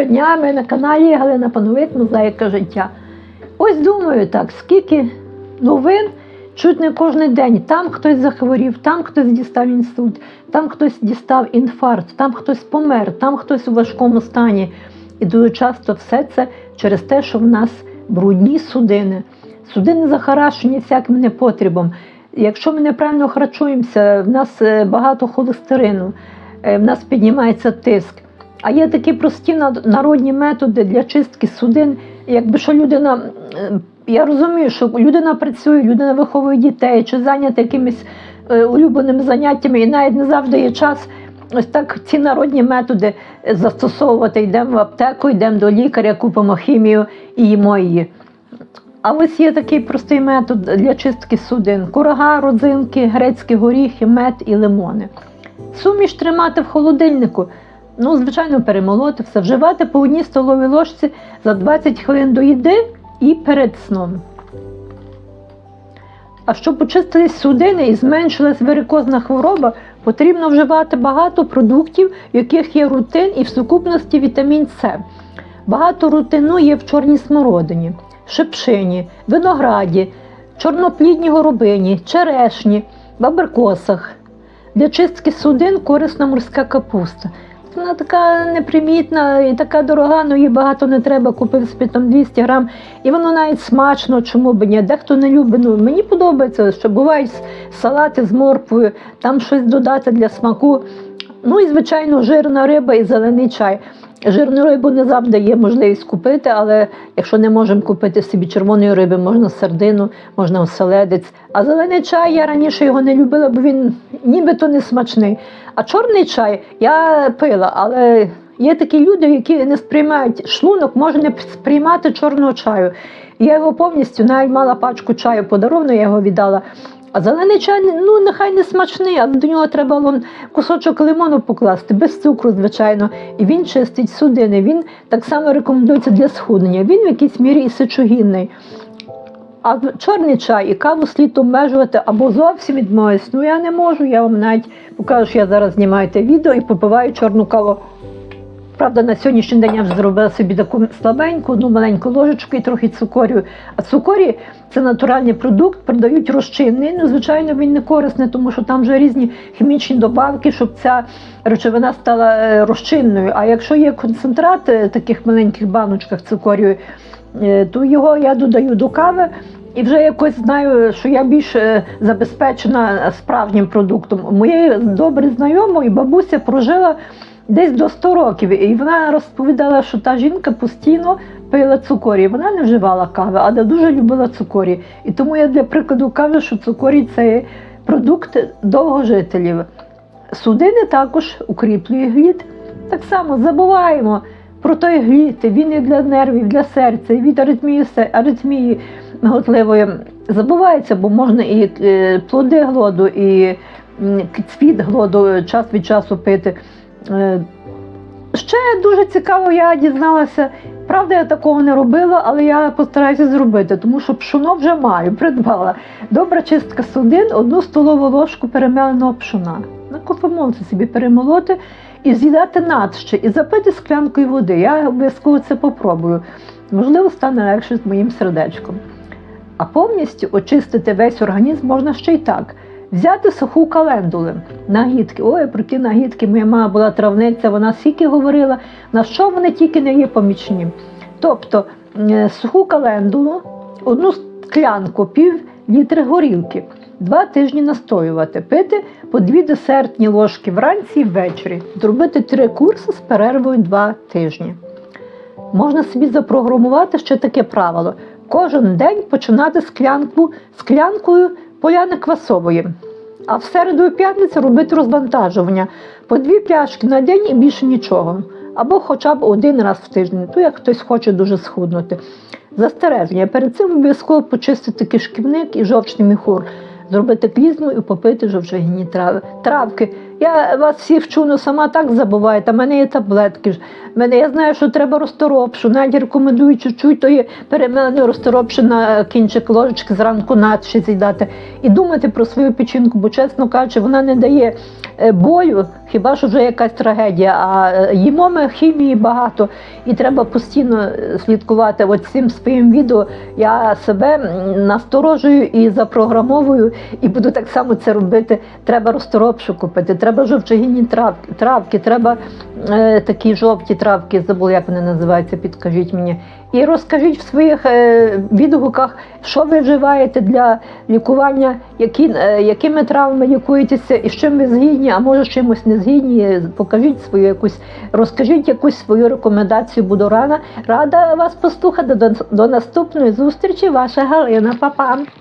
Доброго дня, ми на каналі Галина Пановик, Мозаїка життя. Ось думаю так, скільки новин чуть не кожен день. Там хтось захворів, там хтось дістав інсульт, там хтось дістав інфаркт, там хтось помер, там хтось у важкому стані. І дуже часто все це через те, що в нас брудні судини. Судини захарашені всяким непотребом. Якщо ми неправильно харчуємося, в нас е, багато холестерину, е, в нас піднімається тиск. А є такі прості народні методи для чистки судин. Якби що людина, я розумію, що людина працює, людина виховує дітей чи зайнята якимись е, улюбленими заняттями, і навіть не завжди є час. Ось так ці народні методи е, застосовувати. Йдемо в аптеку, йдемо до лікаря, купимо хімію і їмо її. А ось є такий простий метод для чистки судин: курага, родзинки, грецькі горіхи, мед і лимони. Суміш тримати в холодильнику. Ну, звичайно, перемолоти все, вживати по одній столовій ложці за 20 хвилин до їди і перед сном. А щоб почистились судини і зменшилась варикозна хвороба, потрібно вживати багато продуктів, в яких є рутин і в сукупності вітамін С. Багато рутину є в чорній смородині, шипшині, винограді, чорноплідній горобині, черешні, в абрикосах. Для чистки судин корисна морська капуста. Вона така непримітна і така дорога, ну її багато не треба, купив собі там 200 грам. І воно навіть смачно, чому б ні. Дехто не любить. Ну, мені подобається, що бувають салати з морквою, там щось додати для смаку. Ну і, звичайно, жирна риба і зелений чай. Жирну рибу не завжди є можливість купити, але якщо не можемо купити собі червоної риби, можна сардину, можна оселедець. А зелений чай я раніше його не любила, бо він нібито не смачний. А чорний чай я пила, але є такі люди, які не сприймають шлунок, може не сприймати чорного чаю. Я його повністю навіть мала пачку чаю подаровну, я його віддала. А зелений чай, ну нехай не смачний, але до нього треба лон- кусочок лимону покласти, без цукру, звичайно. І він чистить судини. Він так само рекомендується для схуднення. Він в якійсь мірі і сечогінний. А чорний чай і каву слід обмежувати або зовсім відмовитись. Ну я не можу, я вам навіть покажу, що я зараз знімаю те відео і попиваю чорну каву. Правда, на сьогоднішній день я вже зробила собі таку слабеньку, одну маленьку ложечку і трохи цукорію. А цукорі це натуральний продукт, продають розчинний. Ну, звичайно, він не корисний, тому що там вже різні хімічні добавки, щоб ця речовина стала е, розчинною. А якщо є концентрат е, в таких маленьких баночках цукорію, е, то його я додаю до кави. І вже якось знаю, що я більш е, забезпечена справжнім продуктом. Моєї добре знайомої бабуся прожила десь до 100 років, і вона розповідала, що та жінка постійно пила цукорі. Вона не вживала кави, але дуже любила цукорі. І тому я для прикладу кажу, що цукорій це продукт довгожителів. Судини також укріплює глід. Так само забуваємо про той глід. Він і для нервів, для серця, і від аритмії, аритмії готливої. Забувається, бо можна і е, плоди глоду, і цвіт глоду час від часу пити. Е, Ще дуже цікаво, я дізналася. Правда, я такого не робила, але я постараюся зробити, тому що пшоно вже маю, придбала. Добра чистка судин, одну столову ложку перемеленого пшона. На кофемолці собі перемолоти і з'їдати надще, і запити склянкою води. Я обов'язково це попробую. Можливо, стане легше з моїм сердечком. А повністю очистити весь організм можна ще й так. Взяти суху календулу, нагідки. Ой, про ті нагідки, моя мама була травниця, вона скільки говорила, на що вони тільки не є помічні. Тобто е, суху календулу, одну склянку, пів літри горілки, два тижні настоювати, пити по дві десертні ложки вранці і ввечері, зробити три курси з перервою два тижні. Можна собі запрограмувати ще таке правило: кожен день починати склянку склянкою поляни квасової. А в середу і п'ятницю робити розвантажування по дві пляшки на день і більше нічого. Або хоча б один раз в тиждень, то як хтось хоче дуже схуднути. Застереження. Перед цим обов'язково почистити кишківник і жовчний міхур, зробити клізму і попити жовчогінні трави. Травки. Я вас всіх вчу, ну сама так забуваєте. У мене є таблетки. ж. Мене я знаю, що треба розторопшу. Навіть рекомендую чуть-чуть тої перемеленої розторопши на кінчик ложечки зранку наче з'їдати. І думати про свою печінку, бо, чесно кажучи, вона не дає е, бою, хіба що вже якась трагедія. А е, їмо ми хімії багато, і треба постійно е, слідкувати. От цим своїм відео я себе насторожую і запрограмовую, і буду так само це робити. Треба розторопшу купити, треба жовчогінні травки, травки, треба е, такі жовті травки, забула, як вони називаються, підкажіть мені. І розкажіть в своїх е, відгуках, що ви вживаєте для лікування, які, е, якими травмами лікуєтеся і з чим ви згідні, а може з чимось не згідні. Покажіть свою якусь, розкажіть якусь свою рекомендацію. Буду рада, рада вас послухати. До, до наступної зустрічі, ваша Галина Папа.